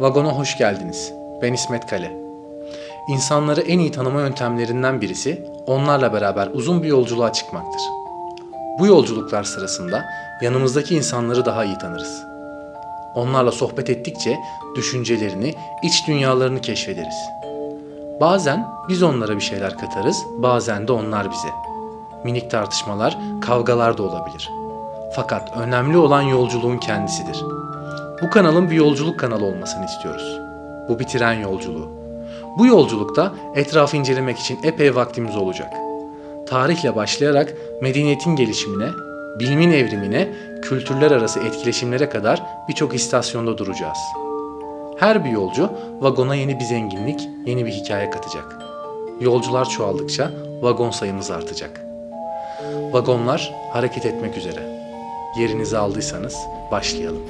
Vagona hoş geldiniz. Ben İsmet Kale. İnsanları en iyi tanıma yöntemlerinden birisi onlarla beraber uzun bir yolculuğa çıkmaktır. Bu yolculuklar sırasında yanımızdaki insanları daha iyi tanırız. Onlarla sohbet ettikçe düşüncelerini, iç dünyalarını keşfederiz. Bazen biz onlara bir şeyler katarız, bazen de onlar bize. Minik tartışmalar, kavgalar da olabilir. Fakat önemli olan yolculuğun kendisidir. Bu kanalın bir yolculuk kanalı olmasını istiyoruz. Bu bir tren yolculuğu. Bu yolculukta etrafı incelemek için epey vaktimiz olacak. Tarihle başlayarak medeniyetin gelişimine, bilimin evrimine, kültürler arası etkileşimlere kadar birçok istasyonda duracağız. Her bir yolcu vagona yeni bir zenginlik, yeni bir hikaye katacak. Yolcular çoğaldıkça vagon sayımız artacak. Vagonlar hareket etmek üzere. Yerinizi aldıysanız başlayalım.